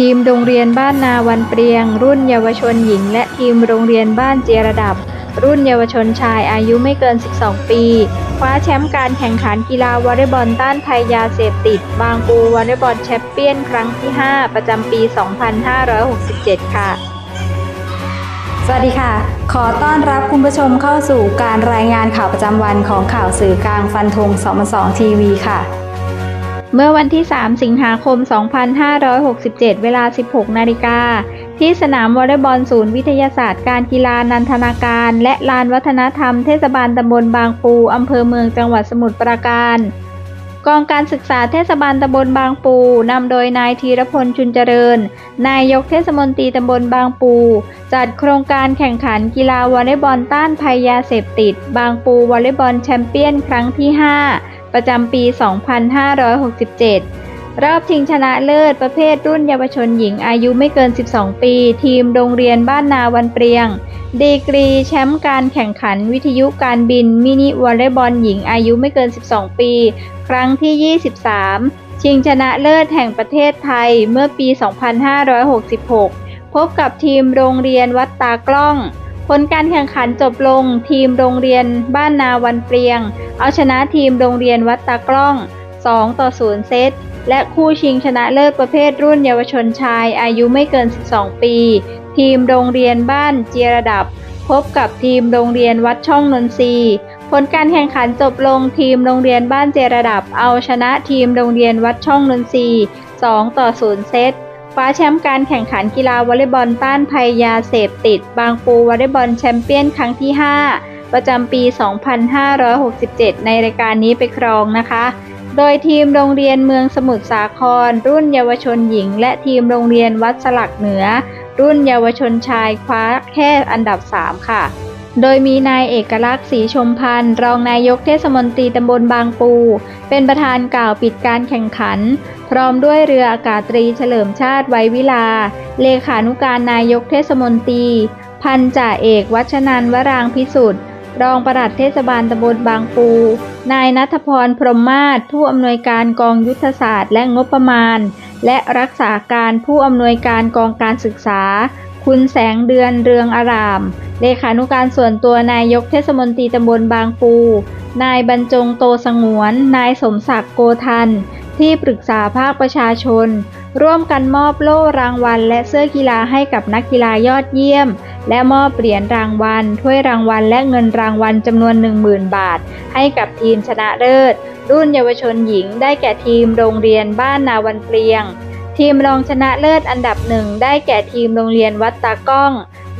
ทีมโรงเรียนบ้านนาวันเปรียง รุ่นเยาวชนหญิง และทีมโรงเรียนบ้านเจระดับ รุ่นเยาวชนชายอายุไม่เกิน 12 ปี คว้าแชมป์การแข่งขันกีฬาวอลเลย์บอลต้านภัยยาเสพติด บางปูวอลเลย์บอลแชมเปี้ยนครั้งที่ 5 ประจำปี 2567 ค่ะ สวัสดีค่ะ ขอต้อนรับคุณผู้ชมเข้าสู่การรายงานข่าวประจำวันของข่าวสื่อกลางฟันธง2 2ทีวีค่ะ เมื่อวันที่ 3 สิงหาคม 2567 เวลา 16 นาฬิกา ที่สนามวอลเลย์บอลศูนย์วิทยาศาสตร์การกีฬานันทนาการ และลานวัฒนธรรมเทศบาลตำบลบางปู อำเภอเมืองจังหวัดสมุทรปราการ กองการศึกษาเทศบาลตำบลบางปู นำโดยนายธีรพลชุนเจริญ นายกเทศมนตรีตำบลบางปู จัดโครงการแข่งขันกีฬาวอลเลย์บอลต้านภัยยาเสพติด บางปูวอลเลย์บอลแชมเปี้ยนครั้งที่ 5 ประจำปี 2567 รอบชิงชนะเลิศประเภทรุ่นเยาวชนหญิงอายุไม่เกิน 12 ปี ทีมโรงเรียนบ้านนาวันเปรียง ดีกรีแชมป์การแข่งขันวิทยุการบินมินิวอลเลย์บอลหญิงอายุไม่เกิน 12 ปี ครั้งที่ 23 ชิงชนะเลิศแห่งประเทศไทยเมื่อปี 2566 พบกับทีมโรงเรียนวัดตากล้อง ผลการแข่งขันจบลง ทีมโรงเรียนบ้านนาวันเปรียง เอาชนะทีมโรงเรียนวัดตากล้อง 2 ต่อ 0 เซต และคู่ชิงชนะเลิศประเภทรุ่นเยาวชนชายอายุไม่เกิน 12 ปี ทีมโรงเรียนบ้านเจียระดับ พบกับทีมโรงเรียนวัดช่องนนทรีผลการแข่งขันจบลงทีมโรงเรียนบ้านเจระดับ เอาชนะทีมโรงเรียนวัดช่องนนทรี2 ต่อ 0 เซต คว้าแชมป์การแข่งขันกีฬาวอลเลย์บอลต้านภัยยาเสพติด บางปูวอลเลย์บอลแชมเปี้ยนครั้งที่ 5 ประจำปี 2567 ในรายการนี้ไปครองนะคะ โดยทีมโรงเรียนเมืองสมุทรสาคร รุ่นเยาวชนหญิง และทีมโรงเรียนวัดสลักเหนือ รุ่นเยาวชนชายคว้าแค่อันดับ 3 ค่ะ โดยมีนายเอกลักษณ์ศรีชมพันธ์รองนายกเทศมนตรีตำบลบางปู เป็นประธานกล่าวปิดการแข่งขัน พร้อมด้วยเรืออากาศตรีเฉลิมชาติไว้วิลา เลขานุการนายกเทศมนตรี พันจ่าเอกวัชนันวรางพิสุทธิ์รองปลัดเทศบาลตำบลบางปู นายนัทพรพรหมมาศผู้อำนวยการกองยุทธศาสตร์และงบประมาณ และรักษาการผู้อำนวยการกองการศึกษา คุณแสงเดือนเรืองอาราม เลขานุการส่วนตัวนายกเทศมนตรีตำบลบางปู นายบรรจงโตสงวน นายสมศักดิ์โกทัน ที่ปรึกษาภาคประชาชน ร่วมกันมอบโล่รางวัล และเสื้อกีฬาให้กับนักกีฬายอดเยี่ยม และมอบเหรียญรางวัล ถ้วยรางวัล และเงินรางวัลจำนวน 10,000 บาท ให้กับทีมชนะเลิศ รุ่นเยาวชนหญิงได้แก่ทีมโรงเรียนบ้านนาวันเปลียง ทีมรองชนะเลิศอันดับหนึ่งได้แก่ทีมโรงเรียนวัดตากล้อง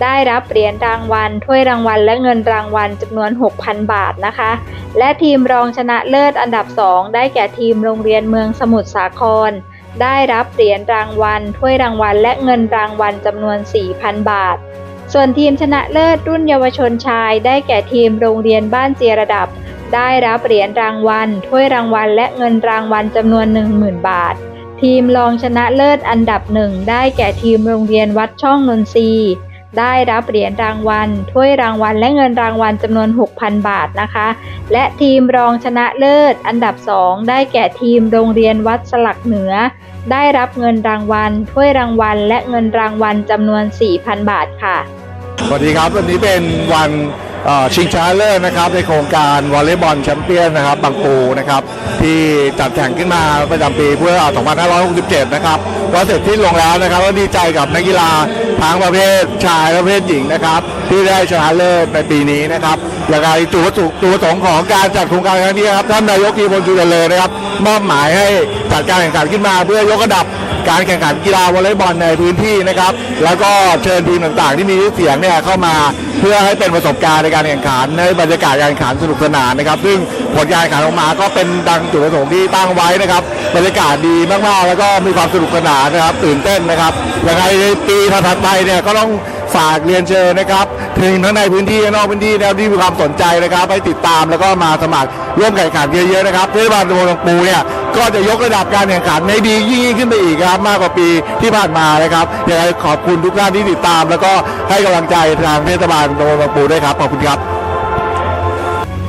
ได้รับเหรียญรางวัลถ้วยรางวัลและเงินรางวัลจำนวน 6,000 บาทนะคะ และทีมรองชนะเลิศอันดับ2ได้แก่ทีมโรงเรียนเมืองสมุทรสาคร ได้รับเหรียญรางวัลถ้วยรางวัลและเงินรางวัลจำนวน 4,000 บาท ส่วนทีมชนะเลิศรุ่นเยาวชนชาย ได้แก่ทีมโรงเรียนบ้านเจียระดับ ได้รับเหรียญรางวัลถ้วยรางวัลและเงินรางวัลจำนวน 10,000 บาท ทีมรองชนะเลิศอันดับหนึ่งได้แก่ทีมโรงเรียนวัดช่องนนทรีได้รับเหรียญรางวัล ถ้วยรางวัลและเงินรางวัลจำนวน 6,000 บาทนะคะ และทีมรองชนะเลิศ อันดับ 2 ได้แก่ทีมโรงเรียนวัดสลักเหนือ ได้รับเงินรางวัล ถ้วยรางวัล และเงินรางวัลจำนวน 4,000 บาทค่ะ สวัสดีครับ วันนี้เป็นวัน ชิงชนะเลิศนะครับในโครงการวอลเลย์บอลแชมเปี้ยนนะครับบางปูนะครับที่จัดแข่งขึ้นมาประจำปีเพื่อ2567 นะครับก็เสร็จที่ลงแล้วนะครับก็ดีใจกับนักกีฬาทั้งประเภทชายและประเภทหญิงนะครับ ที่ได้ชนะเลิศในปีนี้นะครับและการจุดประสงค์จุดประสงของการจัดโครงการครั้งนี้ครับท่านนายกทีพลจุลเลยนะครับมอบหมายให้จัดการแข่งขันขึ้นมาเพื่อยกระดับ การแข่งขันกีฬาวอลเลย์บอลในพื้นที่นะครับ แล้วก็เชิญทีมต่างๆ ที่มีชื่อเสียงเนี่ยเข้ามาเพื่อให้เป็นประสบการณ์ในการแข่งขันในบรรยากาศการแข่งขันสนุกสนานนะครับ ซึ่งผลการแข่งขันออกมาก็เป็นดังจุดประสงค์ที่ตั้งไว้นะครับ บรรยากาศดีมากๆ แล้วก็มีความสนุกสนานนะครับ ตื่นเต้นนะครับยังไงในปีถัดไปเนี่ยก็ต้องฝากเรียนเชิญนะครับถึงทั้งในพื้นที่และนอกพื้นที่นะครับที่มีความสนใจนะครับให้ติดตามแล้วก็มาสมัครร่วมแข่งขันเยอะๆนะครับเทศบาลตำบลบางปูเนี่ยก็จะยกระดับการแข่งขันให้ดียิ่งขึ้นไปอีกครับมากกว่าปีที่ผ่านมานะครับยังไงขอบคุณทุกท่านที่ติดตาม แล้วก็ให้กำลังใจทางเทศบาลตำบลบางปูด้วยครับขอบคุณครับ